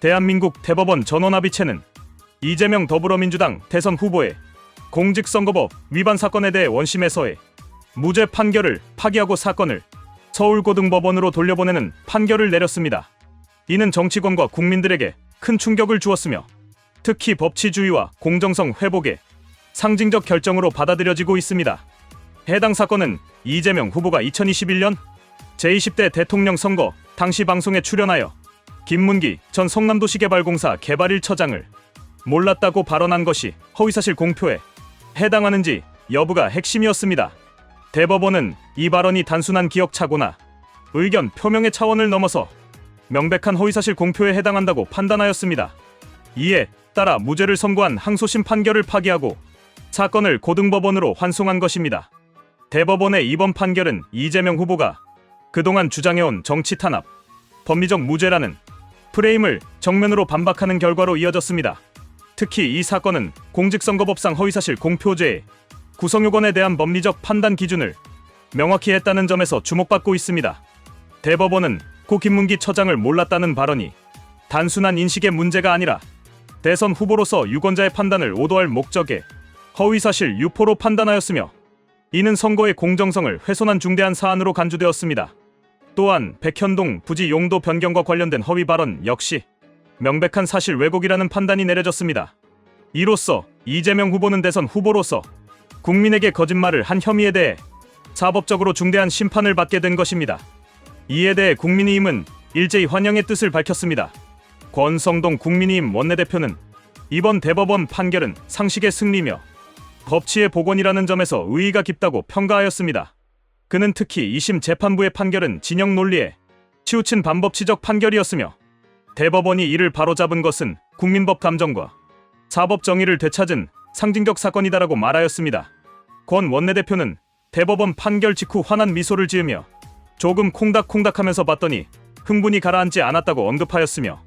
대한민국 대법원 전원합의체는 이재명 더불어민주당 대선 후보의 공직선거법 위반 사건에 대해 원심에서의 무죄 판결을 파기하고 사건을 서울고등법원으로 돌려보내는 판결을 내렸습니다. 이는 정치권과 국민들에게 큰 충격을 주었으며 특히 법치주의와 공정성 회복에 상징적 결정으로 받아들여지고 있습니다. 해당 사건은 이재명 후보가 2021년 제20대 대통령 선거 당시 방송에 출연하여 김문기 전 성남도시 개발공사 개발 1처장을 몰랐다고 발언한 것이 허위사실 공표에 해당하는지 여부가 핵심이었습니다. 대법원은 이 발언이 단순한 기억착오나 의견 표명의 차원을 넘어서 명백한 허위사실 공표에 해당한다고 판단하였습니다. 이에 따라 무죄를 선고한 항소심 판결을 파기하고 사건을 고등법원으로 환송한 것입니다. 대법원의 이번 판결은 이재명 후보가 그동안 주장해온 정치 탄압, 법리적 무죄라는 프레임을 정면으로 반박하는 결과로 이어졌습니다. 특히 이 사건은 공직선거법상 허위사실 공표죄의 구성요건에 대한 법리적 판단 기준을 명확히 했다는 점에서 주목받고 있습니다. 대법원은 고 김문기 처장을 몰랐다는 발언이 단순한 인식의 문제가 아니라 대선 후보로서 유권자의 판단을 오도할 목적에 허위사실 유포로 판단하였으며 이는 선거의 공정성을 훼손한 중대한 사안으로 간주되었습니다. 또한 백현동 부지 용도 변경과 관련된 허위 발언 역시 명백한 사실 왜곡이라는 판단이 내려졌습니다. 이로써 이재명 후보는 대선 후보로서 국민에게 거짓말을 한 혐의에 대해 사법적으로 중대한 심판을 받게 된 것입니다. 이에 대해 국민의힘은 일제히 환영의 뜻을 밝혔습니다. 권성동 국민의힘 원내대표는 이번 대법원 판결은 상식의 승리며 법치의 복원이라는 점에서 의의가 깊다고 평가하였습니다. 그는 특히 2심 재판부의 판결은 진영 논리에 치우친 반법치적 판결이었으며 대법원이 이를 바로잡은 것은 국민법 감정과 사법 정의를 되찾은 상징적 사건이다라고 말하였습니다. 권 원내대표는 대법원 판결 직후 환한 미소를 지으며 조금 콩닥콩닥하면서 봤더니 흥분이 가라앉지 않았다고 언급하였으며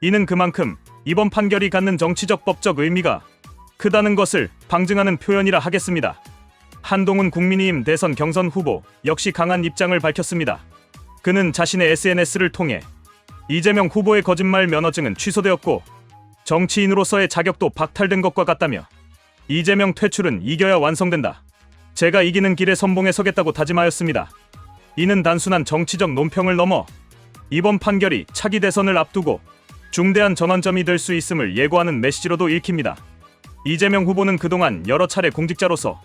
이는 그만큼 이번 판결이 갖는 정치적 법적 의미가 크다는 것을 방증하는 표현이라 하겠습니다. 한동훈 국민의힘 대선 경선 후보 역시 강한 입장을 밝혔습니다. 그는 자신의 SNS를 통해 이재명 후보의 거짓말 면허증은 취소되었고 정치인으로서의 자격도 박탈된 것과 같다며 이재명 퇴출은 이겨야 완성된다. 제가 이기는 길에 선봉에 서겠다고 다짐하였습니다. 이는 단순한 정치적 논평을 넘어 이번 판결이 차기 대선을 앞두고 중대한 전환점이 될 수 있음을 예고하는 메시지로도 읽힙니다. 이재명 후보는 그동안 여러 차례 공직자로서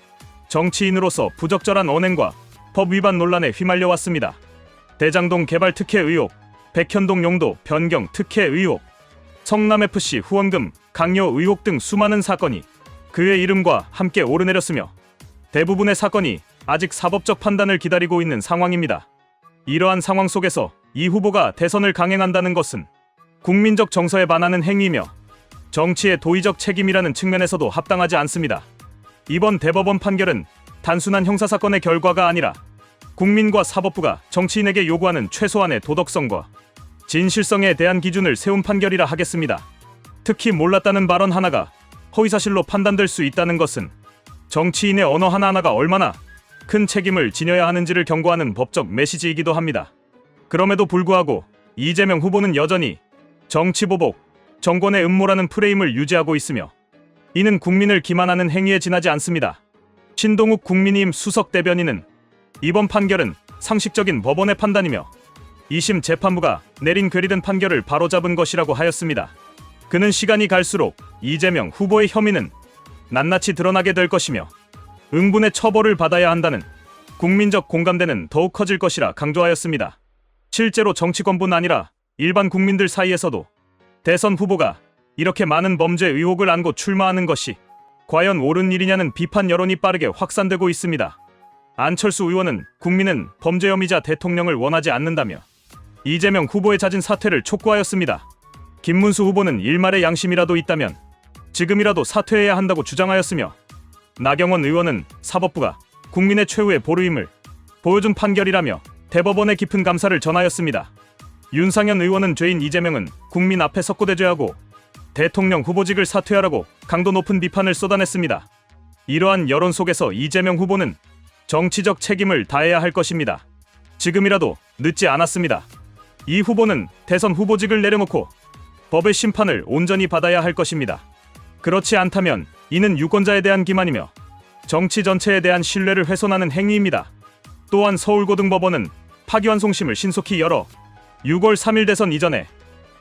정치인으로서 부적절한 언행과 법 위반 논란에 휘말려 왔습니다. 대장동 개발 특혜 의혹, 백현동 용도 변경 특혜 의혹, 성남FC 후원금 강요 의혹 등 수많은 사건이 그의 이름과 함께 오르내렸으며 대부분의 사건이 아직 사법적 판단을 기다리고 있는 상황입니다. 이러한 상황 속에서 이 후보가 대선을 강행한다는 것은 국민적 정서에 반하는 행위며 정치의 도의적 책임이라는 측면에서도 합당하지 않습니다. 이번 대법원 판결은 단순한 형사사건의 결과가 아니라 국민과 사법부가 정치인에게 요구하는 최소한의 도덕성과 진실성에 대한 기준을 세운 판결이라 하겠습니다. 특히 몰랐다는 발언 하나가 허위사실로 판단될 수 있다는 것은 정치인의 언어 하나하나가 얼마나 큰 책임을 지녀야 하는지를 경고하는 법적 메시지이기도 합니다. 그럼에도 불구하고 이재명 후보는 여전히 정치보복, 정권의 음모라는 프레임을 유지하고 있으며 이는 국민을 기만하는 행위에 지나지 않습니다. 신동욱 국민의힘 수석 대변인은 이번 판결은 상식적인 법원의 판단이며 2심 재판부가 내린 괴리된 판결을 바로잡은 것이라고 하였습니다. 그는 시간이 갈수록 이재명 후보의 혐의는 낱낱이 드러나게 될 것이며 응분의 처벌을 받아야 한다는 국민적 공감대는 더욱 커질 것이라 강조하였습니다. 실제로 정치권뿐 아니라 일반 국민들 사이에서도 대선 후보가 이렇게 많은 범죄 의혹을 안고 출마하는 것이 과연 옳은 일이냐는 비판 여론이 빠르게 확산되고 있습니다. 안철수 의원은 국민은 범죄 혐의자 대통령을 원하지 않는다며 이재명 후보의 잦은 사퇴를 촉구하였습니다. 김문수 후보는 일말의 양심이라도 있다면 지금이라도 사퇴해야 한다고 주장하였으며 나경원 의원은 사법부가 국민의 최후의 보루임을 보여준 판결이라며 대법원의 깊은 감사를 전하였습니다. 윤상현 의원은 죄인 이재명은 국민 앞에 석고대죄하고 대통령 후보직을 사퇴하라고 강도 높은 비판을 쏟아냈습니다. 이러한 여론 속에서 이재명 후보는 정치적 책임을 다해야 할 것입니다. 지금이라도 늦지 않았습니다. 이 후보는 대선 후보직을 내려놓고 법의 심판을 온전히 받아야 할 것입니다. 그렇지 않다면 이는 유권자에 대한 기만이며 정치 전체에 대한 신뢰를 훼손하는 행위입니다. 또한 서울고등법원은 파기환송심을 신속히 열어 6월 3일 대선 이전에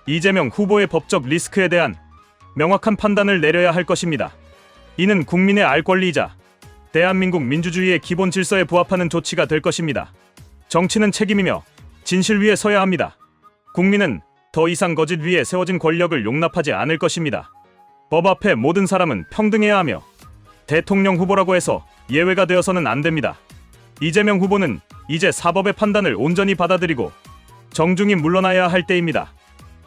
이재명 후보의 법적 리스크에 대한 명확한 판단을 내려야 할 것입니다. 이는 국민의 알 권리이자 대한민국 민주주의의 기본 질서에 부합하는 조치가 될 것입니다. 정치는 책임이며 진실 위에 서야 합니다. 국민은 더 이상 거짓 위에 세워진 권력을 용납하지 않을 것입니다. 법 앞에 모든 사람은 평등해야 하며 대통령 후보라고 해서 예외가 되어서는 안 됩니다. 이재명 후보는 이제 사법의 판단을 온전히 받아들이고 정중히 물러나야 할 때입니다.